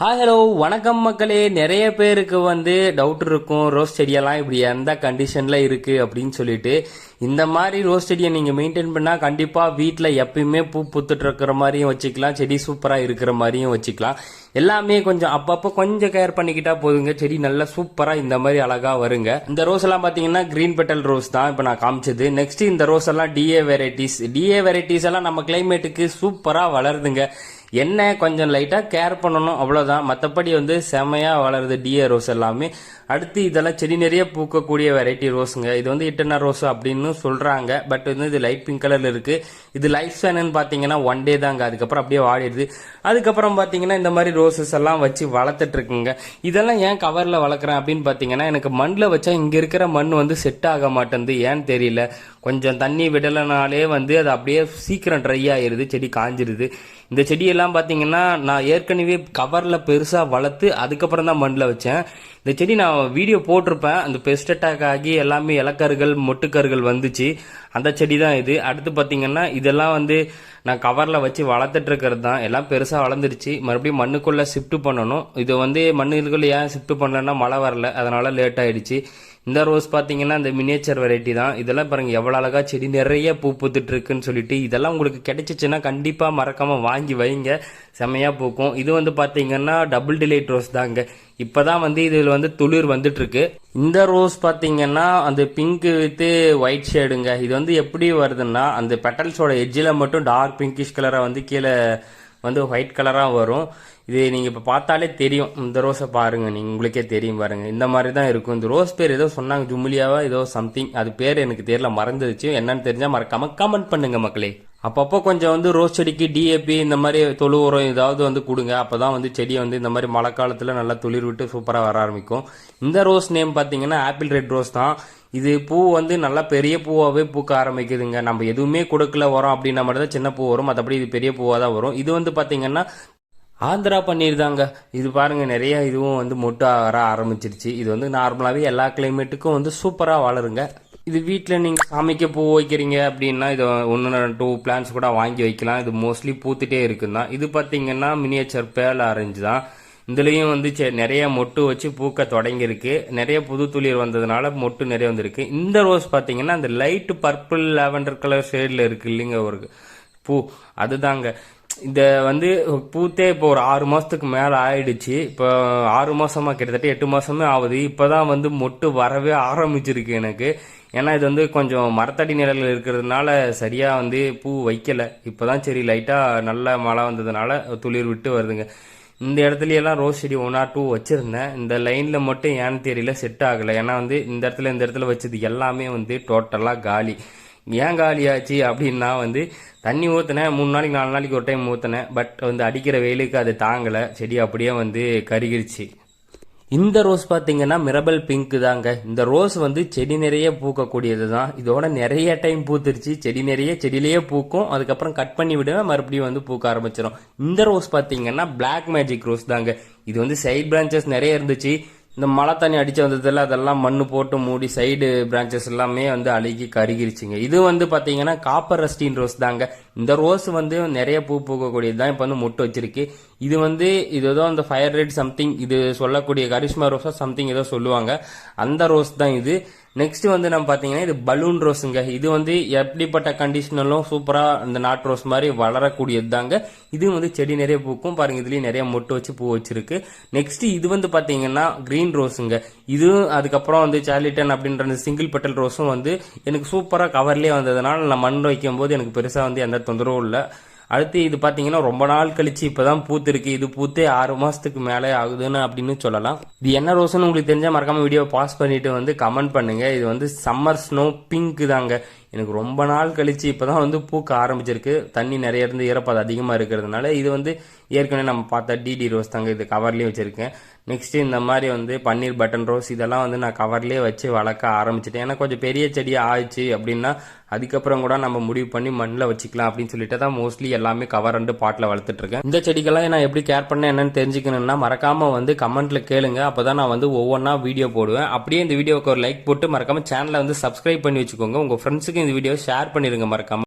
Hi hello வணக்கம் மக்களே. நிறைய பேருக்கு வந்து டவுட் இருக்கும். ரோஸ் செடியெல்லாம் இப்படி எந்த கண்டிஷனில் இருக்குது அப்படின்னு சொல்லிட்டு இந்த மாதிரி ரோஸ் செடியை நீங்கள் மெயின்டைன் பண்ணால் கண்டிப்பாக வீட்டில் எப்பயுமே பூ பூத்துட்டு இருக்கிற மாதிரியும் வச்சுக்கலாம். செடி சூப்பராக இருக்கிற மாதிரியும் வச்சுக்கலாம். எல்லாமே கொஞ்சம் அப்பப்போ கொஞ்சம் கேர் பண்ணிக்கிட்டா போதுங்க. செடி நல்லா சூப்பராக இந்த மாதிரி அழகாக வருங்க. இந்த ரோஸ் எல்லாம் பார்த்தீங்கன்னா கிரீன் பெட்டல் ரோஸ் தான் இப்போ நான் காமிச்சது. நெக்ஸ்ட் இந்த ரோஸ் எல்லாம் டிஏ வெரைட்டிஸ் டிஏ வெரைட்டிஸ் எல்லாம் நம்ம கிளைமேட்டுக்கு சூப்பராக வளருதுங்க. என்ன கொஞ்சம் லைட்டாக கேர் பண்ணணும் அவ்வளோதான் மற்றபடி வந்து செமையாக வளருது டிஏ ரோஸ் எல்லாமே. அடுத்து இதெல்லாம் செடி நிறைய பூக்கக்கூடிய வெரைட்டி ரோஸுங்க. இது வந்து இட்டனா ரோஸ் அப்படின்னு சொல்கிறாங்க பட் வந்து இது லைட் பிங்க் கலரில் இருக்குது இது லைஃப் ஸ்பேனுன்னு பார்த்தீங்கன்னா ஒன் டே தாங்க. அதுக்கப்புறம் அப்படியே வாடிடுது. அதுக்கப்புறம் பார்த்தீங்கன்னா இந்த மாதிரி ரோசஸ் எல்லாம் வச்சு வளர்த்துட்ருக்குங்க இதெல்லாம் ஏன் கவரில் வளர்க்குறேன் அப்படின்னு பார்த்தீங்கன்னா எனக்கு மண்ணில் வச்சா இங்கே இருக்கிற மண் வந்து செட் ஆக மாட்டேங்குது ஏன்னு தெரியல. கொஞ்சம் தண்ணி விடலைனாலே வந்து அது அப்படியே சீக்கிரம் ட்ரை ஆயிடுது செடி காஞ்சிருது. இந்த செடியெல்லாம் பார்த்தீங்கன்னா நான் ஏற்கனவே கவரில் பெருசாக வளர்த்து அதுக்கப்புறம் தான் மண்ணில் வச்சேன். இந்த செடி நான் வீடியோ போட்டிருப்பேன். அந்த பெஸ்ட் அட்டாக் ஆகி எல்லாமே இலக்கருகள் மொட்டுக்கருகள் வந்துச்சு. அந்த செடி தான் இது. அடுத்து பார்த்தீங்கன்னா இதெல்லாம் வந்து நான் கவரில் வச்சு வளர்த்துட்டு இருக்கிறது தான் எல்லாம் பெருசாக வளர்ந்துருச்சு. மறுபடியும் மண்ணுக்குள்ளே ஷிஃப்ட் பண்ணணும். இது வந்து மண்ணுக்குள்ளே ஏன் ஷிஃப்ட் பண்ணலன்னா மழை வரல. அதனால் லேட் ஆகிடுச்சு இந்த ரோஸ் பார்த்தீங்கன்னா இந்த மினியேச்சர் வெரைட்டி தான். இதெல்லாம் பாருங்க எவ்வளோ அழகா செடி நிறைய பூ பூத்துட்டு இருக்குன்னு சொல்லிட்டு இதெல்லாம் உங்களுக்கு கிடைச்சிச்சுன்னா கண்டிப்பாக மறக்காமல் வாங்கி வைங்க. செம்மையாக பூக்கும். இது வந்து பார்த்தீங்கன்னா டபுள் டிலைட் ரோஸ் தாங்க. இப்போ தான் வந்து இதில் வந்து துளிர் வந்துட்டுருக்கு. இந்த ரோஸ் பார்த்தீங்கன்னா அந்த பிங்க் வித்து ஒயிட் ஷேடுங்க இது வந்து எப்படி வருதுன்னா அந்த பெட்டல்ஸோட எஜ்ஜில் மட்டும் டார்க் பிங்கிஷ் கலராக வந்து கீழே வந்து ஒயிட் கலராக வரும். இது நீங்கள் இப்போ பார்த்தாலே தெரியும். இந்த ரோஸை பாருங்கள் நீங்கள் உங்களுக்கே தெரியும் பாருங்கள் இந்த மாதிரி தான் இருக்கும். இந்த ரோஸ் பேர் ஏதோ சொன்னாங்க ஜும்லியாவா ஏதோ சம்திங் அது பேர் எனக்கு தெரியல மறந்துருச்சு. என்னன்னு தெரிஞ்சால் மறக்காமல் கமெண்ட் பண்ணுங்கள் மக்களே. அப்பப்போ கொஞ்சம் வந்து ரோஸ் செடிக்கு டிஏபி இந்த மாதிரி தொழு உரம் ஏதாவது வந்து கொடுங்க. அப்போ தான் வந்து செடியை வந்து இந்த மாதிரி மழை காலத்தில் நல்லா துளிர் விட்டு சூப்பராக வர ஆரம்பிக்கும். இந்த ரோஸ் நேம் பார்த்தீங்கன்னா ஆப்பிள் ரெட் ரோஸ் தான். இது பூ வந்து நல்லா பெரிய பூவாகவே பூக்க ஆரம்பிக்குதுங்க. நம்ம எதுவுமே கொடுக்கல உரம் அப்படின்னா மட்டும் தான் சின்ன பூ வரும். மற்றபடி இது பெரிய பூவாக தான் வரும். இது வந்து பார்த்தீங்கன்னா ஆந்திரா பன்னீர் தாங்க. இது பாருங்க நிறைய இதுவும் வந்து மொட்டு வர ஆரம்பிச்சிருச்சு. இது வந்து நார்மலாகவே எல்லா கிளைமேட்டுக்கும் வந்து சூப்பராக வளருங்க இது வீட்டில் நீங்கள் சாமிக்க பூ வைக்கிறீங்க அப்படின்னா இது ஒன்று டூ பிளான்ஸ் கூட வாங்கி வைக்கலாம். இது மோஸ்ட்லி பூத்துட்டே இருக்குன்னு தான் இது பார்த்தீங்கன்னா மினியேச்சர் பேல் ஆரஞ்சு தான். இதுலேயும் வந்து நிறைய மொட்டு வச்சு பூக்க தொடங்கியிருக்கு. நிறைய புது துளிர் வந்ததுனால மொட்டு நிறைய வந்திருக்கு. இந்த ரோஸ் பார்த்தீங்கன்னா அந்த லைட் பர்பிள் லாவெண்டர் கலர் ஷேடில் இருக்கு இல்லைங்க ஒரு பூ. அதுதாங்க. இந்த வந்து பூத்தே இப்போ ஒரு ஆறு மாதத்துக்கு மேலே ஆயிடுச்சு. இப்போ ஆறு மாதமாக கிட்டத்தட்ட எட்டு மாதமே ஆகுது. இப்போ தான் வந்து மொட்டு வரவே ஆரம்பிச்சிருக்கு எனக்கு. ஏன்னா இது வந்து கொஞ்சம் மரத்தடி நிழலில் இருக்கிறதுனால சரியாக வந்து பூ வைக்கல. இப்பதான் சரி லைட்டாக நல்ல மழை வந்ததுனால துளிர் விட்டு வருதுங்க. இந்த இடத்துலயெல்லாம் ரோஸ் செடி ஒன் ஆர் டூ வச்சிருந்தேன். இந்த லைன்ல மட்டும் ஏன்னு தெரியல செட் ஆகல. ஏன்னா வந்து இந்த இடத்துல இந்த இடத்துல வச்சது எல்லாமே வந்து டோட்டலா காலி. ஏன் காலியாச்சு அப்படின்னா வந்து தண்ணி ஊற்றினேன் மூணு நாளைக்கு நாலு நாளைக்கு ஒரு டைம் ஊற்றினேன் பட் வந்து அடிக்கிற வெயிலுக்கு அது தாங்கலை. செடி அப்படியே வந்து கருகிருச்சு. இந்த ரோஸ் பார்த்தீங்கன்னா மிரபல் பிங்க் தாங்க. இந்த ரோஸ் வந்து செடி நிறைய பூக்கக்கூடியது தான் இதோட நிறைய டைம் பூத்துருச்சு. செடி நிறைய செடியிலேயே பூக்கும். அதுக்கப்புறம் கட் பண்ணி விடுவேன் மறுபடியும் வந்து பூக்க ஆரம்பிச்சிடும் இந்த ரோஸ் பார்த்தீங்கன்னா பிளாக் மேஜிக் ரோஸ் தாங்க. இது வந்து சைட் பிரான்ச்சஸ் நிறைய இருந்துச்சு. இந்த மழை தண்ணி அடிச்சு வந்ததுல அதெல்லாம் மண் போட்டு மூடி சைடு பிரான்ச்சஸ் எல்லாமே வந்து அழுகி கருகிருச்சுங்க. இது வந்து பாத்தீங்கன்னா காப்பர் ரஸ்டின் ரோஸ் தாங்க. இந்த ரோஸ் வந்து நிறைய பூ பூக்கக்கூடியது தான். இப்போ வந்து மொட்டு வச்சிருக்கு. இது வந்து இது ஏதோ அந்த ஃபயர் ரேட் சம்திங் இது சொல்லக்கூடிய கரிஷ்மா ரோஸா சம்திங் ஏதோ சொல்லுவாங்க. அந்த ரோஸ் தான் இது. நெக்ஸ்ட் வந்து நம்ம பார்த்தீங்கன்னா இது பலூன் ரோஸுங்க இது வந்து எப்படிப்பட்ட கண்டிஷனலும் சூப்பராக இந்த நாட் ரோஸ் மாதிரி வளரக்கூடியது தாங்க இது வந்து செடி நிறைய பூக்கும். பாருங்க இதுலேயும் நிறைய மொட்டு வச்சு பூ வச்சிருக்கு. நெக்ஸ்ட் இது வந்து பார்த்தீங்கன்னா கிரீன் ரோஸுங்க இது அதுக்கப்புறம் வந்து சார்லிட்டன் அப்படின்ற அந்த சிங்கிள் பெட்டல் ரோஸும் வந்து எனக்கு சூப்பராக கவர்லேயே வந்ததுனால நான் மண் வைக்கும் போது எனக்கு பெருசாக வந்து எந்த தொந்தரவும் இல்லை. அடுத்து இது பாத்தீங்கன்னா ரொம்ப நாள் கழிச்சு இப்பதான் பூத்திருக்கு. இது பூத்தே ஆறு மாசத்துக்கு மேலே ஆகுதுன்னு அப்படின்னு சொல்லலாம். இது என்ன ரோஸ்னு உங்களுக்கு தெரிஞ்சா மறக்காம வீடியோ பாஸ் பண்ணிட்டு வந்து கமெண்ட் பண்ணுங்க. இது வந்து சம்மர் ஸ்னோ பிங்க் தாங்க. எனக்கு ரொம்ப நாள் கழிச்சு இப்பதான் வந்து பூக்க ஆரம்பிச்சிருக்கு. தண்ணி நிறைய இருந்து ஈரப்பதம் அதிகமாக இருக்கிறதுனால இது வந்து ஏற்கனவே நம்ம பார்த்தா டிடி ரோஸ் தாங்க இது கவர்லேயே வச்சுருக்கேன். நெக்ஸ்ட் இந்த மாதிரி வந்து பன்னீர் பட்டன் ரோஸ் இதெல்லாம் வந்து நான் கவர்லேயே வச்சு வளர்க்க ஆரம்பிச்சிட்டேன். ஏன்னா கொஞ்சம் பெரிய செடியாக ஆயிடுச்சு அப்படின்னா அதுக்கப்புறம் கூட நம்ம முடிவு பண்ணி மண்ணில் வச்சுக்கலாம் அப்படின்னு சொல்லிட்டு தான் மோஸ்ட்லி எல்லாமே கவர் அண்டு பாட்டில் வளர்த்துட்ருக்கேன் இந்த செடிக்கெல்லாம் நான் எப்படி கேர் பண்ணேன் என்னன்னு தெரிஞ்சுக்கணும்னா மறக்காமல் வந்து கமெண்ட்டில் கேளுங்க. அப்பதான் நான் வந்து ஒவ்வொன்றா வீடியோ போடுவேன். அப்படியே இந்த வீடியோவுக்கு ஒரு லைக் போட்டு மறக்காம சேனலை வந்து சப்ஸ்கிரைப் பண்ணி வச்சுக்கோங்க. உங்கள் ஃப்ரெண்ட்ஸுக்கு இந்த வீடியோ ஷேர் பண்ணிருங்க மறக்காம.